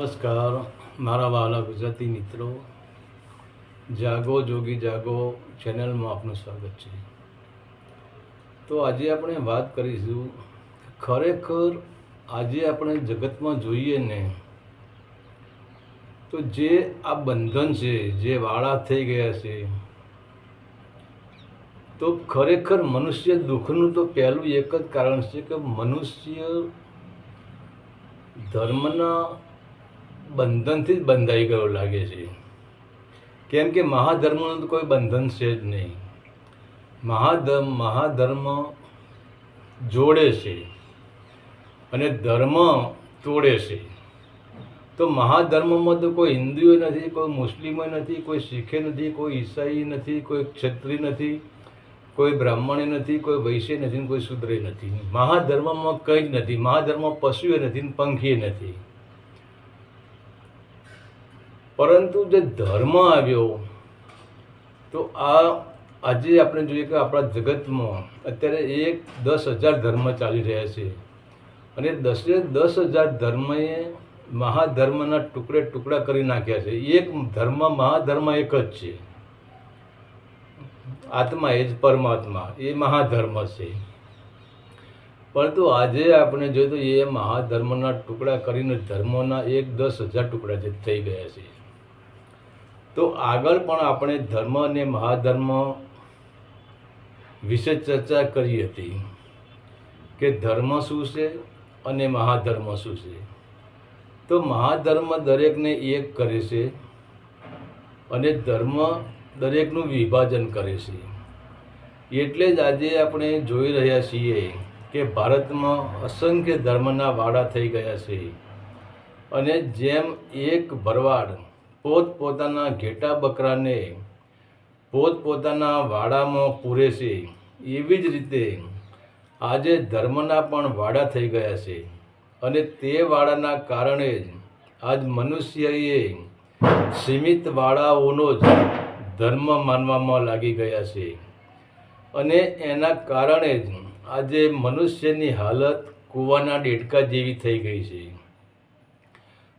નમસ્કાર, મારા વાલા ગુજરાતી મિત્રો. જાગો, જોગી જાગો ચેનલમાં આપનું સ્વાગત છે. તો આજે આપણે વાત કરીશું ખરેખર આજે આપણે જગતમાં જોઈએ ને, તો જે આ બંધન છે, જે વાળા થઈ ગયા છે, તો ખરેખર મનુષ્ય દુઃખનું તો પહેલું એક જ કારણ છે કે મનુષ્ય ધર્મના બંધનથી જ બંધાઈ ગયો લાગે છે. કેમ કે મહાધર્મનું કોઈ બંધન છે જ નહીં. મહાધર્મ મહાધર્મ જોડે છે અને ધર્મ તોડે છે. તો મહાધર્મમાં તો કોઈ હિન્દુએ નથી, કોઈ મુસ્લિમો નથી, કોઈ શીખે નથી, કોઈ ઈસાઈ નથી, કોઈ ક્ષત્રિય નથી, કોઈ બ્રાહ્મણે નથી, કોઈ વૈશ્ય નથી, કોઈ શુદ્રે નથી. મહાધર્મમાં કંઈ જ નથી. મહાધર્મ પશુએ નથી પંખીએ નથી. પરંતુ જે ધર્મ આવ્યો, તો આ આજે આપણે જોઈએ કે આપણા જગતમાં અત્યારે એક દસ હજાર ધર્મ ચાલી રહ્યા છે. અને દસે દસ હજાર ધર્મએ મહાધર્મના ટુકડે ટુકડા કરી નાખ્યા છે. એક ધર્મ મહાધર્મ એક જ છે. આત્મા એ જ પરમાત્મા, એ મહાધર્મ છે. પરંતુ આજે આપણે જોઈએ તો એ મહાધર્મના ટુકડા કરીને ધર્મોના એક દસ હજાર ટુકડા જે થઈ ગયા છે. તો આગળ પણ આપણે ધર્મ અને મહાધર્મ વિશે ચર્ચા કરી હતી કે ધર્મ શું છે અને મહાધર્મ શું છે. તો મહાધર્મ દરેકને એક કરે છે અને ધર્મ દરેકનું વિભાજન કરે છે. એટલે જ આજે આપણે જોઈ રહ્યા છીએ કે ભારતમાં અસંખ્ય ધર્મના વાડા થઈ ગયા છે અને જેમ એક ભરવાડ પોતપોતાના ઘેટા બકરાને પોતપોતાના વાડામાં પૂરે છે. એવી જ રીતે આજે ધર્મના પણ વાડા થઈ ગયા છે અને તે વાડાના કારણે જ આજ મનુષ્યએ સીમિત વાડાઓનો જ ધર્મ માનવામાં લાગી ગયા છે. અને એના કારણે જ આજે મનુષ્યની હાલત કૂવાના ડેટકા જેવી થઈ ગઈ છે.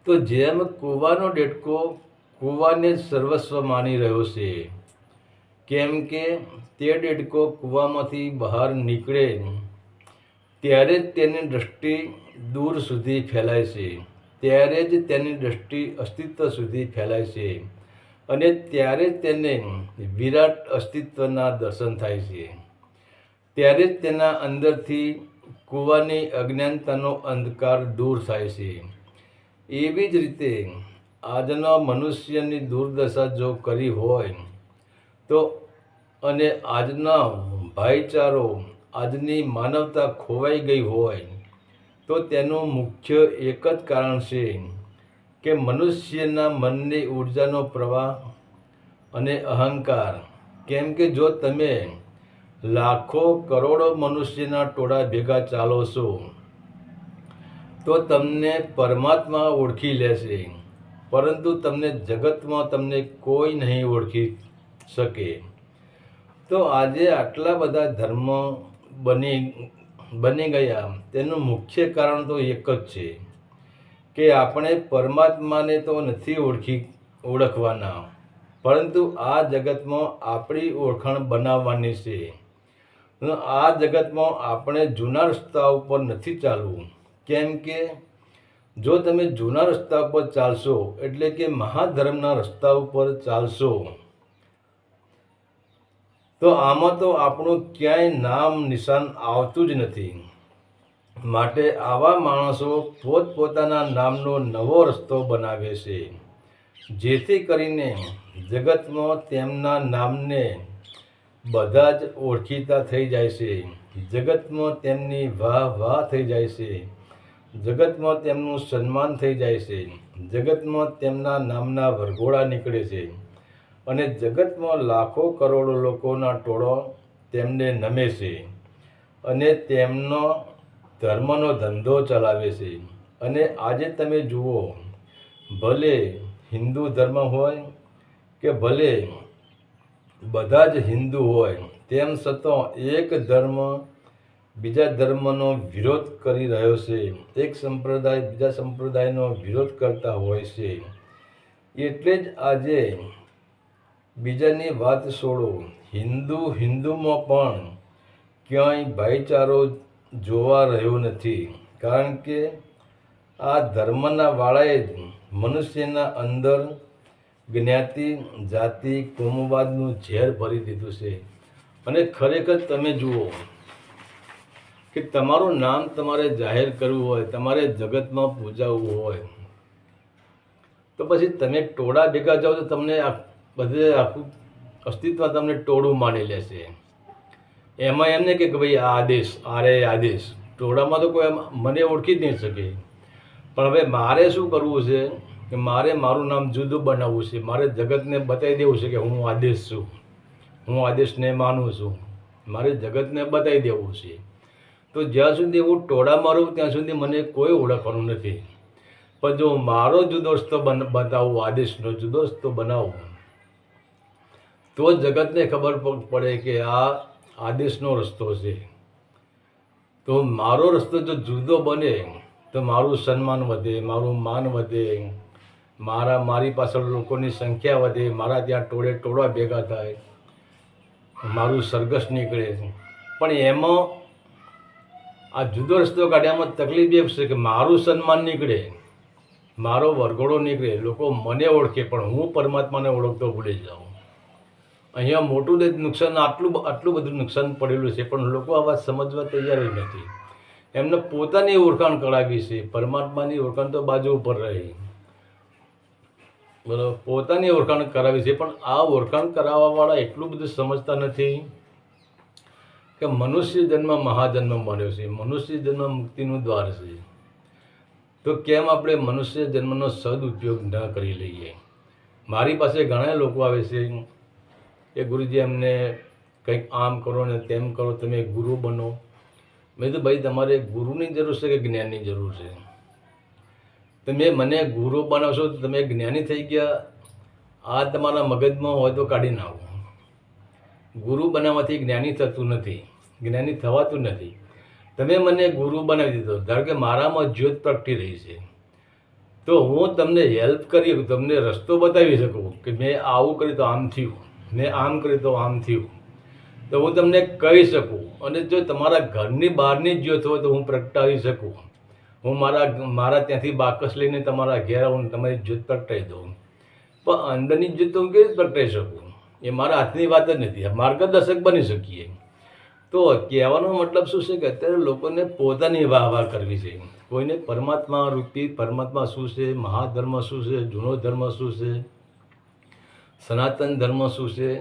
તો જેમ કૂવાનો ડેડકો કૂવાને જ સર્વસ્વ માની રહ્યો છે. કેમ કે તે ડેડકો કૂવામાંથી બહાર નીકળે ત્યારે જ તેની દૃષ્ટિ દૂર સુધી ફેલાય છે. ત્યારે જ તેની દૃષ્ટિ અસ્તિત્વ સુધી ફેલાય છે અને ત્યારે જ તેને વિરાટ અસ્તિત્વના દર્શન થાય છે. ત્યારે જ તેના અંદરથી કૂવાની અજ્ઞાનતાનો અંધકાર દૂર થાય છે. એવી જ રીતે આજના મનુષ્યની દુર્દશા જો કરી હોય, તો અને આજના ભાઈચારો આજની માનવતા ખોવાઈ ગઈ હોય, તો તેનું મુખ્ય એક જ કારણ છે કે મનુષ્યના મનની ઊર્જાનો પ્રવાહ અને અહંકાર. કેમ કે જો તમે લાખો કરોડો મનુષ્યના ટોળા ભેગા ચાલો છો, તો તમને પરમાત્મા ઓળખી લેશે. પરંતુ તમને જગતમાં તમને કોઈ નહીં ઓળખી શકે. તો આજે આટલા બધા ધર્મ બની બની ગયા. તેનું મુખ્ય કારણ તો એક જ છે કે આપણે પરમાત્માને તો નથી ઓળખી, ઓળખવાના. પરંતુ આ જગતમાં આપણી ઓળખાણ બનાવવાની છે. આ જગતમાં આપણે જૂના રસ્તા ઉપર નથી ચાલવું. કેમ કે જો તમે જૂના રસ્તા ઉપર ચાલશો, એટલે કે મહાધર્મના રસ્તા ઉપર ચાલશો, તો આમાં તો આપણું ક્યાંય નામ નિશાન આવતું જ નથી. માટે આવા માણસો પોતપોતાના નામનો નવો રસ્તો બનાવે છે, જેથી કરીને જગતમાં તેમના નામને બધા જ ઓળખીતા થઈ જાય છે. જગતમાં તેમની વાહ વાહ થઈ જાય છે. જગતમાં તેમનું સન્માન થઈ જાય છે. જગતમાં તેમના નામના વરઘોડા નીકળે છે. અને જગતમાં લાખો કરોડો લોકોના ટોળો તેમને નમે છે. અને તેમનો ધર્મનો ધંધો ચલાવે છે. અને આજે તમે જુઓ, ભલે હિન્દુ ધર્મ હોય કે ભલે બધા જ હિન્દુ હોય, તેમ છતાં એક ધર્મ બીજા ધર્મનો વિરોધ કરી રહ્યો છે, એક સંપ્રદાય બીજા સંપ્રદાયનો વિરોધ કરતા હોય છે. એટલે જ આજે બીજાની વાત છોડો. હિન્દુ હિન્દુમાં પણ ક્યાંય ભાઈચારો જોવા રહ્યો નથી. કારણ કે આ ધર્મના વાળાએ જ મનુષ્યના અંદર જ્ઞાતિ, જાતિ, કોમવાદનું ઝેર ભરી દીધું છે. અને ખરેખર તમે જુઓ કે તમારું નામ તમારે જાહેર કરવું હોય, તમારે જગતમાં પૂજાવવું હોય, તો પછી તમે ટોળા ભેગા જાઓ તો તમને બધે આખું અસ્તિત્વ તમને ટોળું માની લેશે. એમાં એમ નહીં કે ભાઈ આદેશ આરે આદેશ. ટોળામાં તો કોઈ મને ઓળખી જ નહીં શકે. પણ હવે મારે શું કરવું છે કે મારે મારું નામ જુદું બનાવવું છે, મારે જગતને બતાવી દેવું છે કે હું આદેશ છું, હું આદેશને માનું છું. મારે જગતને બતાવી દેવું છે. તો જ્યાં સુધી હું ટોળા મારું, ત્યાં સુધી મને કોઈ ઓળખવાનું નથી. પણ જો મારો જુદો રસ્તો બન, બતાવું, આદેશનો જુદો રસ્તો બનાવું, તો જગતને ખબર પડે કે આ આદેશનો રસ્તો છે. તો મારો રસ્તો જો જુદો બને, તો મારું સન્માન વધે, મારું માન વધે, મારા, મારી પાછળ લોકોની સંખ્યા વધે, મારા ત્યાં ટોળે ટોળા ભેગા થાય, મારું સરઘસ નીકળે. પણ એમાં આ જુદો રસ્તો કાઢ્યામાં તકલીફ એ છે કે મારું સન્માન નીકળે, મારો વરઘોડો નીકળે, લોકો મને ઓળખે, પણ હું પરમાત્માને ઓળખતો ભૂલી જાઉં. અહીંયા મોટું જ નુકસાન, આટલું આટલું બધું નુકસાન પડેલું છે, પણ લોકો આ વાત સમજવા તૈયાર નથી. એમને પોતાની ઓળખાણ કરાવી છે, પરમાત્માની ઓળખાણ તો બાજુ ઉપર રહી. બરાબર, પોતાની ઓળખાણ કરાવી છે, પણ આ ઓળખાણ કરાવવાવાળા એટલું બધું સમજતા નથી. કે મનુષ્ય જન્મ મહાજન્મ મળ્યો છે, મનુષ્ય જન્મ મુક્તિનું દ્વાર છે. તો કેમ આપણે મનુષ્ય જન્મનો સદઉપયોગ ન કરી લઈએ? મારી પાસે ઘણા લોકો આવે છે. કે ગુરુજી અમને કંઈક આમ કરો ને તેમ કરો, તમે ગુરુ બનો. મેં કીધું, ભાઈ, તમારે ગુરુની જરૂર છે કે જ્ઞાનની જરૂર છે? તમે મને ગુરુ બનાવશો તો તમે જ્ઞાની થઈ ગયા. આ તમારા મગજમાં હોય તો કાઢી નાખો. ગુરુ બનાવવાથી જ્ઞાની થતું નથી, જ્ઞાની થવાતું નથી. તમે મને ગુરુ બનાવી દીધો, ધારો કે મારામાં જ્યોત પ્રગટી રહી છે. તો હું તમને હેલ્પ કરી, તમને રસ્તો બતાવી શકું કે મેં આવું કર્યું તો આમ થયું, મેં આમ કર્યું તો આમ થયું. તો હું તમને કહી શકું અને જો તમારા ઘરની બહારની જ્યોત હોય તો હું પ્રગટાવી શકું. હું મારા મારા ત્યાંથી બાકસ લઈને તમારા ઘેર આવું તમારી જ્યોત પ્રગટાવી દઉં. પણ અંદરની જ્યોત તો હું કેવી પ્રગટાવી શકું? એ મારા હાથની વાત જ નથી. માર્ગદર્શક બની શકીએ. તો કહેવાનો મતલબ શું છે કે અત્યારે લોકોને પોતાની વાહ વાહ કરવી છે. કોઈને પરમાત્મા રૂપી પરમાત્મા શું છે, મહાધર્મ શું છે, જૂનો ધર્મ શું છે, સનાતન ધર્મ શું છે,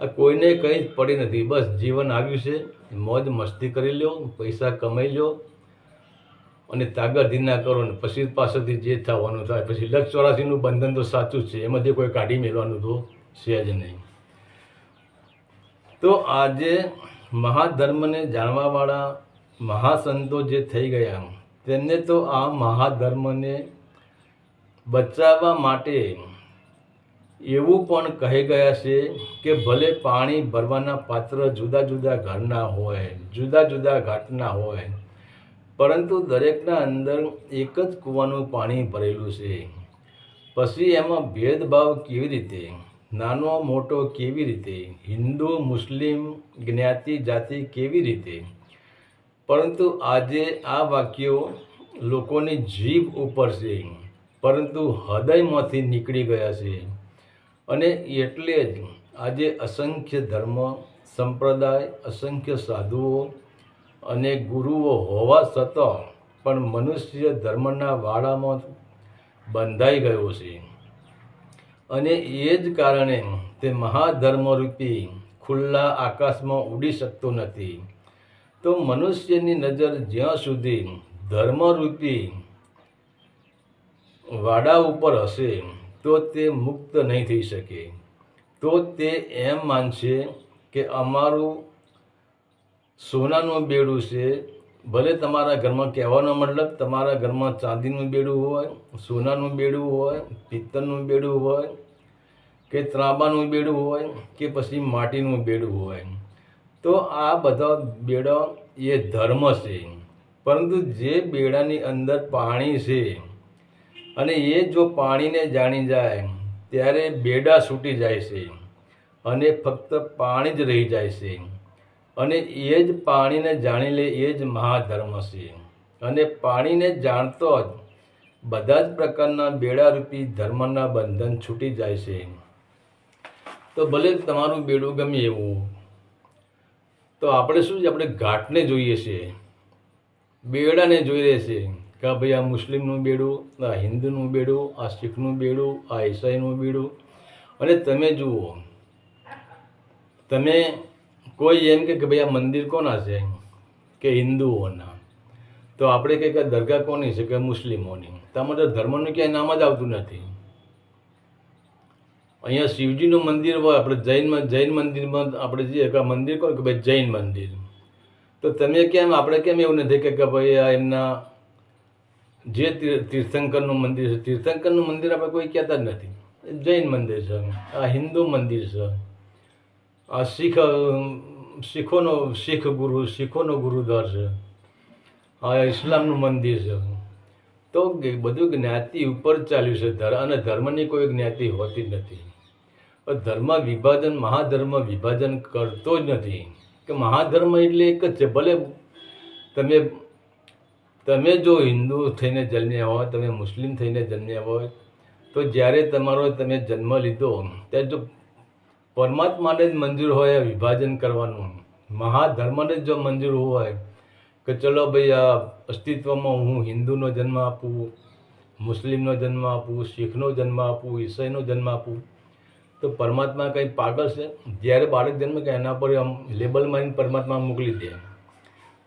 આ કોઈને કંઈ જ પડી નથી. બસ જીવન આવ્યું છે. મોજ મસ્તી કરી લ્યો, પૈસા કમાઈ લ્યો અને તાગરધી ના કરો ને પછી પાસેથી જે થવાનું થાય, પછી લક્ષ ચોરાસીનું બંધન તો સાચું જ છે. એમાંથી કોઈ કાઢી મેળવાનું તો છે જ નહીં. તો આજે મહાધર્મને જાણવાવાળા મહાસંતો જે થઈ ગયા, તેમને તો આ મહાધર્મને બચાવવા માટે એવું પણ કહી ગયા છે કે ભલે પાણી ભરવાના પાત્ર જુદા જુદા ઘરના હોય, જુદા જુદા ઘાટના હોય, પરંતુ દરેકના અંદર એક જ કૂવાનું પાણી ભરેલું છે. પછી એમાં ભેદભાવ કેવી રીતે? નાનો મોટો કેવી રીતે? હિન્દુ, મુસ્લિમ, જ્ઞાતિ જાતિ કેવી રીતે? પરંતુ આજે આ વાક્યો લોકોની જીભ ઉપર છે, પરંતુ હૃદયમાંથી નીકળી ગયા છે. અને એટલે જ આજે અસંખ્ય ધર્મ, સંપ્રદાય, અસંખ્ય સાધુઓ અને ગુરુઓ હોવા છતાં પણ મનુષ્ય ધર્મના વાડામાં બંધાઈ ગયો છે. અને એ જ કારણે તે મહાધર્મરૂપી ખુલ્લા આકાશમાં ઉડી શકતો નથી. તો મનુષ્યની નજર જ્યાં સુધી ધર્મરૂપી વાડા ઉપર હશે, તો તે મુક્ત નહીં થઈ શકે. તો તે એમ માનશે કે અમારું સોનાનું બેડું છે ભલે તમારા ઘરમાં કહેવાનો મતલબ તમારા ઘરમાં ચાંદીનું બેડું હોય, સોનાનું બેડું હોય, પિત્તળનું બેડું હોય, કે ત્રાંબાનું બેડું હોય, કે પછી માટીનું બેડું હોય. તો આ બધા બેડા એ ધર્મ છે. પરંતુ જે બેડાની અંદર પાણી છે અને એ જો પાણીને જાણી જાય, ત્યારે બેડા છૂટી જાય છે અને ફક્ત પાણી જ રહી જાય છે. અને એ જ પાણીને જાણી લે એ જ મહાધર્મ છે. અને પાણીને જાણતો જ બધા જ પ્રકારના બેડારૂપી ધર્મના બંધન છૂટી જાય છે. તો ભલે તમારું બેડું ગમે એવું, તો આપણે શું છે? આપણે ઘાટને જોઈએ છીએ બેડાને જોઈ રહે છે કે ભાઈ આ મુસ્લિમનું બેડું, આ હિન્દુનું બેડું, આ શીખનું બેડું, આ ઈસાઈનું બેડું. અને તમે જુઓ, તમે કોઈ એમ કે ભાઈ આ મંદિર કોના છે કે હિન્દુઓના? તો આપણે કહે કે દરગાહ કોની છે કે મુસ્લિમોની? તમારે ધર્મનું ક્યાંય નામ જ આવતું નથી. અહીંયા શિવજીનું મંદિર હોય, આપણે જૈનમાં જૈન મંદિરમાં આપણે જઈએ કે મંદિર કોણ? કે ભાઈ જૈન મંદિર. તો તમે કેમ, આપણે કેમ એવું નથી કે ભાઈ આ એમના જે તીર્થંકરનું મંદિર છે? તીર્થંકરનું મંદિર આપણે કોઈ કહેતા જ નથી. જૈન મંદિર છે. આ હિન્દુ મંદિર છે. આ શીખ શીખોનો, શીખ ગુરુ, શીખોનો ગુરુદ્વાર છે. આ ઇસ્લામનું મંદિર છે. તો બધું જ્ઞાતિ ઉપર ચાલ્યું છે ધર્મ અને ધર્મની કોઈ જ્ઞાતિ હોતી જ નથી. ધર્મ વિભાજન, મહાધર્મ વિભાજન કરતો જ નથી. કે મહાધર્મ એટલે એક જ છે. ભલે તમે તમે જો હિન્દુ થઈને જન્મ્યા હોય, તમે મુસ્લિમ થઈને જન્મ્યા હોય, તો જ્યારે તમારો તમે જન્મ લીધો ત્યારે જો પરમાત્માને જ મંજૂર હોય વિભાજન કરવાનું. મહાધર્મને જ જો મંજૂર હોય કે ચલો ભાઈ આ અસ્તિત્વમાં હું હિન્દુનો જન્મ આપું, મુસ્લિમનો જન્મ આપું, શીખનો જન્મ આપું, ઈસાઈનો જન્મ આપું, તો પરમાત્મા કંઈ પાગલ છે? જ્યારે બાળક જન્મે કે એના પર આમ લેબલ મારીને પરમાત્મા મોકલી દે.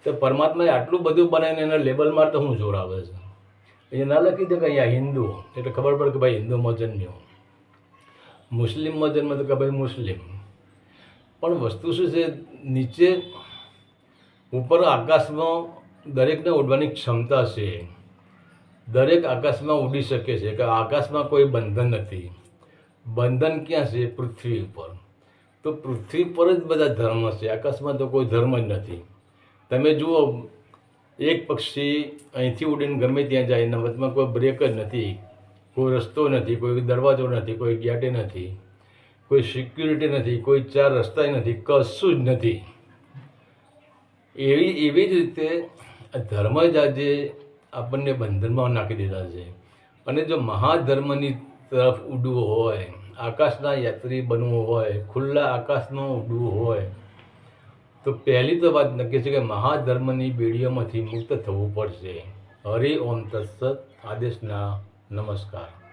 તો પરમાત્માએ આટલું બધું બનાવીને એના લેબલ માર તો હું જોર છે? અહીંયા ના લખી દે કે અહીંયા હિન્દુ એટલે ખબર પડે કે ભાઈ હિન્દુમાં જન્મ્યો. મુસ્લિમમાં જન્મ તો કે ભાઈ મુસ્લિમ. પણ વસ્તુ શું છે, નીચે ઉપર આકાશમાં દરેકને ઉડવાની ક્ષમતા છે. દરેક આકાશમાં ઉડી શકે છે, કે આકાશમાં કોઈ બંધન નથી. બંધન ક્યાં છે? પૃથ્વી ઉપર. તો પૃથ્વી પર જ બધા ધર્મ છે, આકાશમાં તો કોઈ ધર્મ જ નથી. તમે જુઓ, એક પક્ષી અહીંથી ઉડીને ગમે ત્યાં જાય એના વચમાં કોઈ બ્રેક જ નથી. કોઈ રસ્તો નથી, કોઈ દરવાજો નથી, કોઈ ગેટે નથી, કોઈ સિક્યુરિટી નથી, કોઈ ચાર રસ્તા નથી, કશું જ નથી. એવી એવી જ રીતે ધર્મ જ આજે આપણને બંધનમાં નાખી દીધા છે. અને જો મહાધર્મની તરફ ઉડવું હોય, આકાશના યાત્રી બનવું હોય, ખુલ્લા આકાશમાં ઉડવું હોય, તો પહેલી તો વાત નક્કી છે કે મહાધર્મની બેડીઓમાંથી મુક્ત થવું પડશે. હરિ ઓમ તત્સત આદેશના નમસ્કાર.